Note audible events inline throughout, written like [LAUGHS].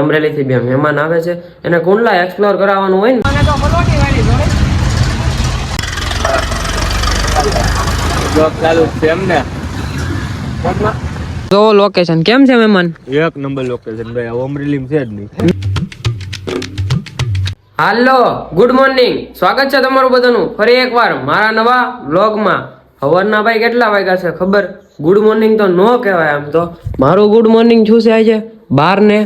અમરેલી થી બે મહેમાન આવે છે. એને કુંડલા એક્સપ્લોર કરાવવાનું હોય ને. તો લોકેશન કેમ છે? મહેમાન? એક નંબર લોકેશન ભાઈ આ અમરેલી છે જ નહીં. હાલો ગુડ મોર્નિંગ સ્વાગત છે તમારું બધાનું. ફરી એકવાર મારા નવા વ્લોગમાં સવારના ભાઈ કેટલા વાગ્યા છે ખબર? ગુડ મોર્નિંગ તો નો કહેવાય આમ તો. મારું ગુડ મોર્નિંગ શું છે આજે? બાર ને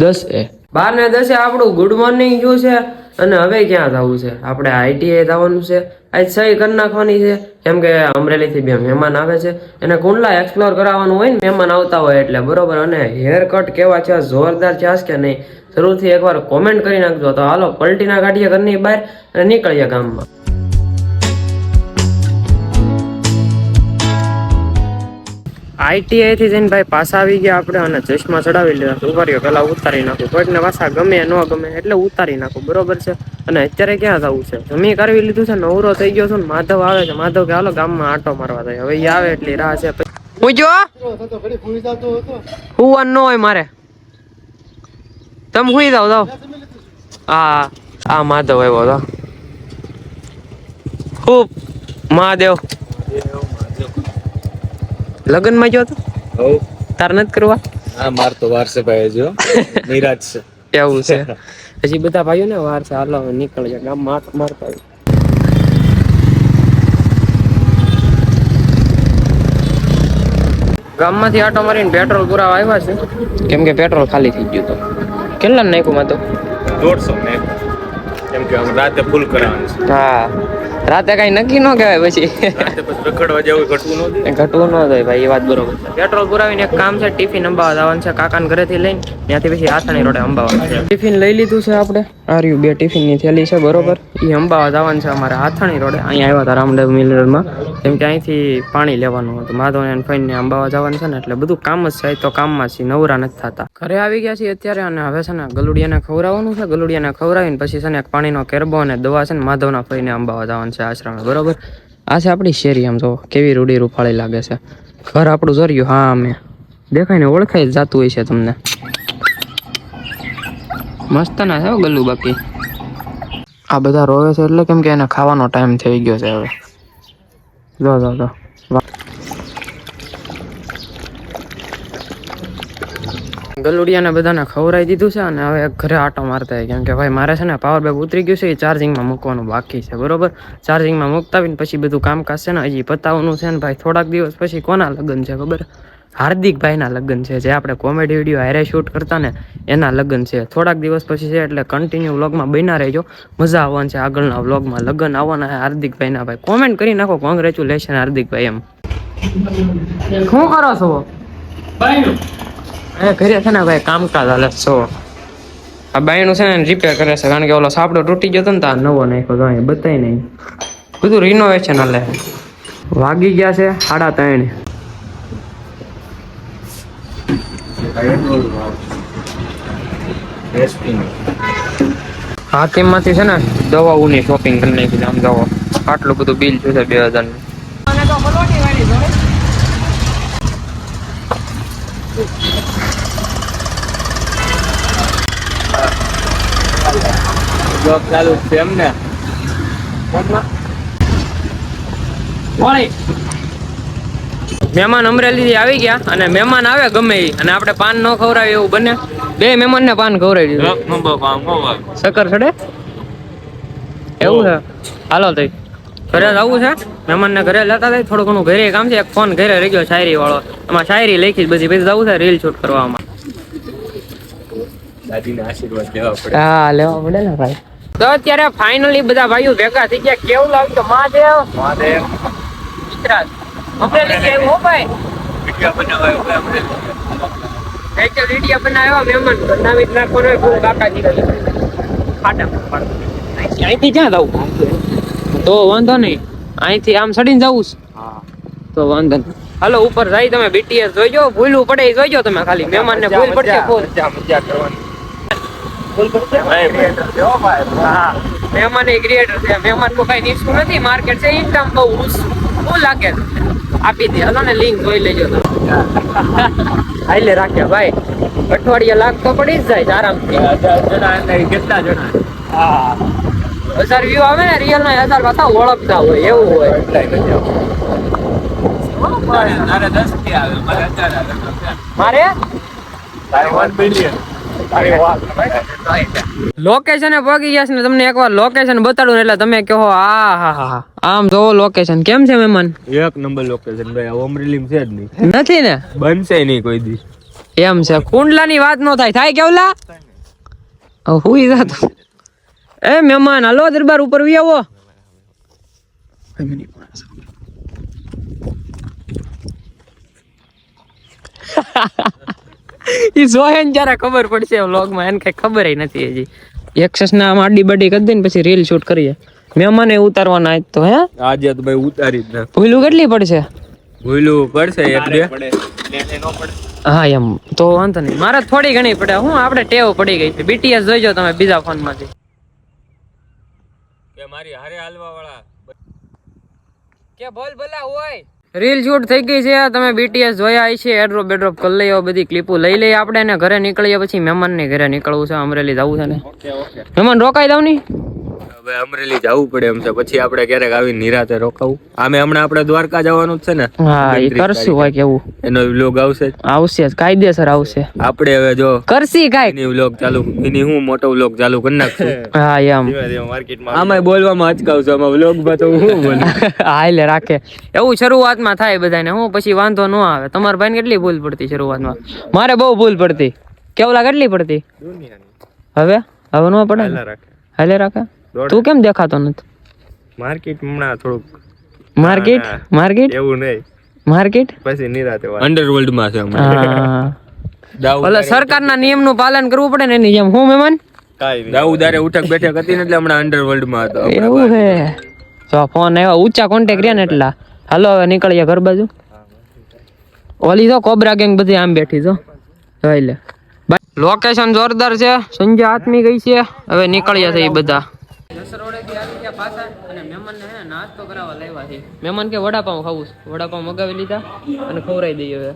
દસ એ. બાર ને દસે આપણું ગુડ મોર્નિંગ શું છે અને હવે ક્યાં જવું છે? આપણે આઈટીઆઈ જવાનું છે. આજ સહી કરી નાખવાની છે. કેમ કે અમરેલીથી બે મહેમાન આવે છે. એને કુંડલા એક્સપ્લોર કરાવવાનું હોય ને, મહેમાન આવતા હોય એટલે બરોબર. અને હેર કટ કેવા છે? જોરદાર છે કે નહીં? શરૂથી એકવાર કોમેન્ટ કરી નાખજો. તો હાલો, પલટીના કાઢીએ ઘરની બહાર અને નીકળીએ ગામમાં. આઈટીઆઈ થી જઈને ભાઈ પાછા આવી ગયા આપણે અને ચશ્મા ચડાવી લીધા. ઉભારીઓ પેલા ઉતારી નાખું. કોઈકને પાછા ગમે ન ગમે એટલે ઉતારી નાખું. બરોબર છે? અને અત્યારે ક્યાં જવું છે? જમી કરવી લીધું છે, નવરો થઈ ગયો છું ને માધવ આવે છે. માધવ કે, હાલો, ગામમાં આટો મારવા જાય. હવે આવે એટલી રાહ છે. પૂજો હુવન ન હોય મારે. તમે હુઈ જાવ જાવ હા, આ માધવ આવ્યો તો ખૂબ, મહાદેવ. લગ્નમાં ગયો તો? તાર નથી કરવા? હા માર તો વાર છે ભાઈ જો નિરાજ છે. [LAUGHS] એવું છે. [LAUGHS] હજી બધા ભાઈઓ ને વાર છે. હાલો હવે જાય ગામમાં માર મારતા. ગામમાંથી આટો મારીને પેટ્રોલ પુરાવા આવ્યા છે. કેમ કે પેટ્રોલ ખાલી થઈ ગયું તો. કેટલા નાખ્યું માં તો? દોઢસો નાખ્યું. કેમ કે રાતે ફૂલ કરાવવાનું છે. હા. રાતે કઈ નક્કી ન કહેવાય પછી. રખડવા જવું ઘટવું ન ઘટવું ન થાય ભાઈ એ વાત બરોબર છે. પેટ્રોલ પુરાવીને એક કામ છે ટિફિન અંબાવાદ આવવાનું છે કાકાના ઘરેથી લઈને ત્યાંથી પછી આથાણી રોડે અંબાવાદ ટિફિન લઈ લીધું છે આપણે. આ રહ્યું બે ટિફિનની થેલી છે બરોબર. એ અંબાવાદ આવવાનું છે અમારે આથાણી રોડે. અહીંયા આવ્યા હતા રામદેવ મિલરમાં. કેમ કે અહીંથી પાણી લેવાનું હતું. માધવ અને ફઈને અંબાવાદ આવવાનું છે ને એટલે બધું કામ જ છે તો કામમાં છે નવરા નથી થતા. ઘરે આવી ગયા છીએ અત્યારે અને હવે છે ને ગલુડિયાને ખવડાવવાનું છે. ગલુડિયાને ખવડાવીને પછી છે ને એક પાણીનો કેરબો અને દવા છે ને માધવના ફઈને અંબાવાદ આવવાનું છે. આશ્રમે, બરોબર? આ છે આપણી શેરી આમ તો, કેવી રૂડી રૂફાળી લાગે છે. ઘર આપણું જોર્યું હા અમે દેખાય ને ઓળખાઈ જતું હોય છે તમને. મસ્ત ના છે ગલ્લુ બાકી. આ બધા રોવે છે એટલે કેમ કે એને ખાવાનો ટાઈમ થઈ ગયો છે હવે. જો જો જો. ગલુડિયાને બધાને ખવડાવી દીધું છે અને હવે ઘરે આટો મારતા હોય કેમ કે ભાઈ મારે છે ને પાવર બેગ ઉતરી ગયું છે એ ચાર્જિંગમાં મૂકવાનું બાકી છે બરોબર? ચાર્જિંગમાં મૂકતા આવીને પછી બધું કામકાજ છે ને હજી પતાવવાનું છે ને ભાઈ થોડાક દિવસ પછી કોના લગ્ન છે ખબર? હાર્દિકભાઈના લગ્ન છે જે આપણે કોમેડી વીડિયો હારે શૂટ કરતા ને એના લગ્ન છે. થોડાક દિવસ પછી છે એટલે કન્ટિન્યુ વ્લોગમાં બન્યા રહેજો. મજા આવવાની છે આગળના વ્લોગમાં લગ્ન આવવાના છે હાર્દિકભાઈના ભાઈ. કોમેન્ટ કરી નાખો કોંગ્રેચ્યુલેશન હાર્દિકભાઈ એમ. શું કરો છો? એ ઘરે છે ને ભાઈ કામકાજ હાલે સો આ બાયણું છે ને રિપેર કરે છે, કારણ કે ઓલો સાપડો તૂટી ગયો હતો ને ત્યાં નવો નાખ્યો તો અહીં બતાય નહીં. બધું રિનોવેશન હાલે. વાગી ગયા છે સાડા ત્રણ. હા તેમાંથી છે ને દવાઓની શોપિંગ કરી નાખી આમ દવા આટલું બધું બિલ થયું છે બે હજાર જોબ ચાલુ જ છે એમ ને મહેમાન અમરેલી થી આવી ગયા અને મહેમાન આવે ગમે અને આપણે પાન ન ખવડાવે એવું બને. બે મહેમાન ને પાન ખવડાવી દીધું. શક્કર ચડે એવું છે? હાલો તઈ. ઘરે જવું છે? મહેમાન ને ઘરે લેતા થાય થોડું ઘણું ઘરે કામ છે. એક ફોન ઘરે રહી ગયો શાયરી વાળો એમાં શાયરી લખી જ બધી. પછી જવું છે રીલ શૂટ કરવામાં. દાદીના આશીર્વાદ લેવા પડે. હા લેવા પડે ને ભાઈ. તો અત્યારે ફાઇનલી બધા ભાઈઓ ભેગા થઈ ગયા. કેવું લાગ્યું મહાદેવ? મહાદેવ. મિત્રાજ અમરેલી કેવું હો ભાઈ? વીડિયો બનાવ્યો ભાઈ અમરેલી. સાયકલ રીડિયા બનાવ્યો મહેમાન બનાવી નાખવાનો હોય બહુ કાકાજી ફાટા અહીંથી જ્યાં ક્યાં જવું તો વાંધો નહીં. અહીંથી આમ સડીને જવું છે. તો વાંધો નહીં. હાલો ઉપર જાય તમે બીટીએસ જોઈજો ભૂલવું પડે એ જોઈજો તમે ખાલી. મહેમાનને ભૂલ પડશે મજા કરવાની. હા. મહેમાન એ ક્રિએટર છે. મહેમાન કો કઈ નિશ્ચું નથી. માર્કેટ છે ઇન્કમ બહુ બહુ લાગે. આપી દે. હલો ને લિંક જોઈ લેજો હાઈલે રાખ્યા ભાઈ. અઠવાડિયે લાખ તો પડી જ જાય આરામથી. કેટલા જણા? હા. હજાર વ્યૂ આવે ને રિયલ ના હજાર પાછા ઓળખતા હોય એવું હોય. મારે મારે વન વાહ લોકેશન પગી ગયા છે ને તમને એકવાર લોકેશન બતાડું એટલે તમે કહો આ હા હા હા. આમ જોવો લોકેશન કેમ છે મહેમાન? એક નંબર લોકેશન ભાઈ અમરેલી છે જ નહીં. નથી ને? બનશે નહીં કોઈ દી. એમ છે. કુંડલાની વાત નો થાય. થાય કેવલા? હુઈ જાતો. એ મહેમાન હાલો દરબાર ઉપર વી આવો. [LAUGHS] ઈ જોહે ને જ્યારે ખબર પડશે વ્લોગમાં એને કઈ ખબર નથી હજી. એક્સેસ ના આડી બાડી કરી દઈને પછી રીલ શૂટ કરીએ. મહેમાને ઉતારવાના આજ તો હે? આજે તો ભાઈ ઉતારી જ ભૂલું કેટલી પડશે? ભૂલું પડશે બે. હા એમ. તો વાંધો નહીં. મારે થોડી ઘણી પડે. હું આપણે ટેવ પડી ગઈ છે. બીટીએસ જોઈજો તમે બીજા ફોનમાંથી કે મારી હારે હાલવા વાળા કે બોલ ભલા હોય. રીલ શૂટ થઈ ગઈ છે. તમે બીટીએસ જોયા છે એડ્રોપ બેડ્રોપ કરી લઈએ બધી ક્લિપો લઈ લઈએ આપણે ને ઘરે નીકળીએ પછી મહેમાન ને ઘરે નીકળવું છે. અમરેલી જવું છે ને. મહેમાન રોકાઈ દઉં ની? હવે અમરેલી જવું પડે એમ છે. પછી આપણે ક્યારેક આવી નિરાતે રોકાવું. આમે હમણાં આપણે દ્વારકા જવાનું જ છે ને. હા એ કરશું હોય કેવું એનો વ્લોગ આવશે. આવશે જ. કાયદેસર આવશે. આપણે હવે જો કરશી કાંઈક એની વ્લોગ ચાલુ એની હું મોટો વ્લોગ ચાલુ કરી નાખશું. [LAUGHS] હા એમ. આમાં બોલવામાં અચકાવશું. આમાં વ્લોગમાં તો હું બોલું? [LAUGHS] હા એટલે રાખે. એવું શરૂઆતમાં થાય બધાને. હું પછી વાંધો ન આવે. તમારા ભાઈને કેટલી ભૂલ પડતી શરૂઆતમાં? મારે બહુ ભૂલ પડતી. કેવલા કેટલી પડતી? હવે? હવે ન પડે ને? હાલે રાખે? તું કેમ દેખાતો નથી? માર્કેટ હમણાં થોડુંક માર્કેટ? માર્કેટ? એવું નહીં. માર્કેટ? પછી નિરાતે અંડરવર્લ્ડમાં છે હમણાં. ઓલા સરકારના નિયમનું પાલન કરવું પડે ને એની જેમ. હું મહેમાન દાઉદારે ઉઠક બેઠક હતી ને એટલે હમણાં અંડરવર્લ્ડમાં હતો. એવું હે. તો ફોન આવ્યો ઊંચા કોન્ટેક્ટ રહ્યા ને એટલા. હાલો હવે નીકળીએ ઘર બાજુ. ઓલી તો કોબરા ગેંગ બધી આમ બેઠી તો જોઈ લે. લોકેશન જોરદાર છે. સંજય આત્મી ગઈ છે. હવે નીકળ્યા છે એ બધા. નાસ્તો કરાવવા લાવ્યા છે. મહેમાન કે વડાપાઉં ખાવું છે. વડાપાઉં મગાવી લીધા અને ખવડાવી દઈએ હવે.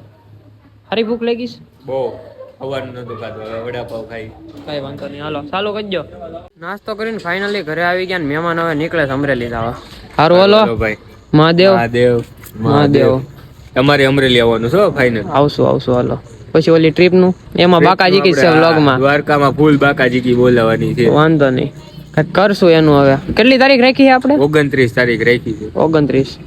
હારી ભૂખ લાગી છે? બહુ. સવારનું નતું ખાધું. હવે વડાપાવ ખાઈ. કઈ વાંધો નહીં. હાલો ચાલુ કરજો નાસ્તો કરીને ફાઇનલી ઘરે આવી ગયા ને મહેમાન હવે નીકળે છે અમરેલી જવા. સારું હાલો. ભાઈ. મહાદેવ. મહાદેવ. મહાદેવ. તમારે અમરેલી આવવાનું છો ફાઇનલ આવશું આવશું હાલો. પછી ઓલી ટ્રીપનું? એમાં બાકાજી કી છે વ્લોગમાં દ્વારકામાં ફૂલ બાકાજી કી બોલાવાની છે. વાંધો નહીં. કંઈક કરશું એનું હવે. કેટલી તારીખ રાખી છે આપણે? ઓગણત્રીસ તારીખ રાખી છે. ઓગણત્રીસ.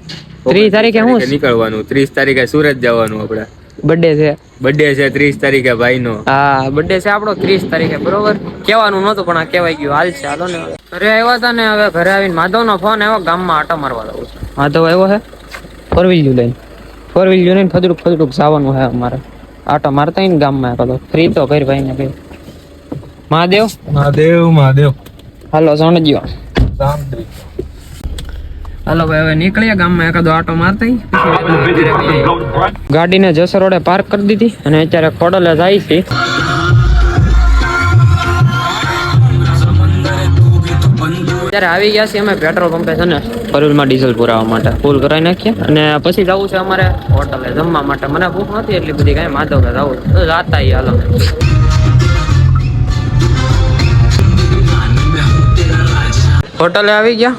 ત્રીસ તારીખે હું નીકળવાનું. ત્રીસ તારીખે સુરત જવાનું આપણે. બર્થડે છે. બર્થડે છે ત્રીસ તારીખે ભાઈનો. હા બર્થડે છે આપણો ત્રીસ તારીખે બરોબર? કહેવાનું નતું પણ આ કહેવાય ગયું. હાલ છે હાલો ને ઘરે આવ્યા હતા ને હવે ઘરે આવીને માધવનો ફોન આવ્યો ગામમાં આટો મારવા લાગ્યો છે. માધવ આવ્યો છે? ફોર વ્હીલ લઈને. ફોર વ્હીલ લઈને ફદડુક ફદડુક જવાનું છે અમારે. આટો મારતા ને ગામમાં કદો ફ્રી તો ઘર ભાઈ ને ભાઈ. મહાદેવ? મહાદેવ મહાદેવ. હાલો સમજ્યો હાલો ભાઈ હવે નીકળીએ. ગામમાં એકાદો આટો મારતા ગાડીને જસર રોડે પાર્ક કરી દીધી અને અત્યારે ખોડલે જાય છે. અત્યારે આવી ગયા છીએ અમે પેટ્રોલ પંપે છે ને ફોરવ્હીલમાં ડીઝલ પુરાવા માટે. ફૂલ કરાવી નાખીએ. અને પછી જવું છે અમારે હોટલે જમવા માટે. મને ભૂખ નથી એટલી બધી કાંઈ માધવ કે જવું તો જાતા હાલો. હોટલે આવી ગયા?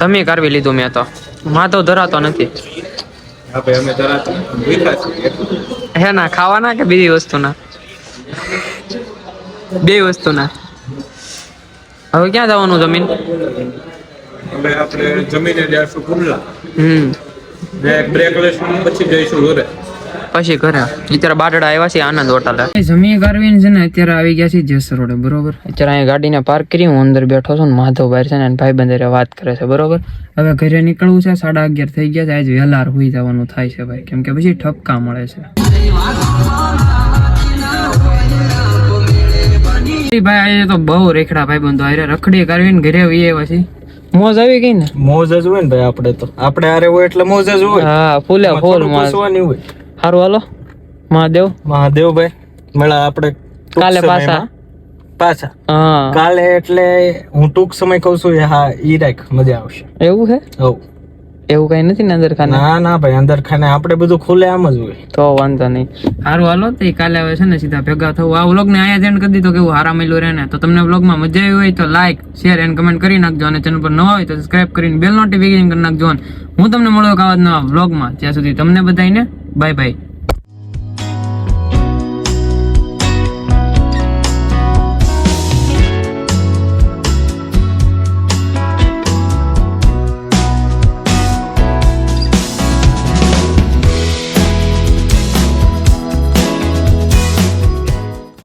જમી કરવી લીધું મેં તો. માથો ધરાતો નથી. હે ના ખાવાના કે બીજી વસ્તુના? બે વસ્તુના. હવે ક્યાં જવાનું જમીન? હવે આપણે જમીને જઈશું કુંડલા. હમ. બ્રેક લેશું પછી જઈશું ઘરે. પછી ઘરે. અત્યારે બાટડા આવ્યા છે આનંદ હોટલે. જમી કરવી છે ને અત્યારે આવી ગયા છે જેસ રોડે બરોબર? અત્યારે અહીંયા ગાડીને પાર્ક કરી હું અંદર બેઠો છું ને માધવ બહાર છે ને ભાઈ બંધ વાત કરે છે બરોબર? હવે ઘરે નીકળવું છે સાડા અગિયાર થઈ ગયા છે આજે વહેલા હોઈ જવાનું થાય છે ભાઈ કેમ કે પછી ઠપકા મળે છે. ભાઈ આજે તો બહુ રેખડા ભાઈ બંધો આરે રખડી કરવીને ઘરે આવીએ પછી. મોજ આવી ગઈ ને? મોજ જ હોય ને ભાઈ આપણે તો. આપણે આરે હોય એટલે મોજ જ હોય. હા ફૂલે ફૂલ મોજ. હોય. સારું હાલો. મહાદેવ. મહાદેવભાઈ મળા આપણે કાલે પાછા? પાછા. કાલે એટલે હું ટૂંક સમય કહું છું હા ઈ રાખ મજા આવશે. એવું છે હોવ. એવું કઈ નથી ને અંદર ખાને ના ના ભાઈ અંદર ખાને આપણે બધું ખુલે આમ જ હોય. તો વાંધો નહીં. સારું હાલો તો કાલે હવે છે ને સીધા ભેગા થવું. આ વ્લોગ ને અહીંયા એન્ડ કરી દીધો કેવું હારા મળ્યું રહે ને. તો તમને વ્લોગમાં મજા આવી હોય તો લાઈક શેર એન્ડ કમેન્ટ કરી નાખજો. અને ચેનલ પર નવા હોય તો સબસ્ક્રાઇબ કરીને બેલ નોટિફિકેશન કરી નાખજો. હું તમને મળ્યો એક આવા નવા વ્લોગમાં ત્યાં સુધી તમને બધાને বাই বাই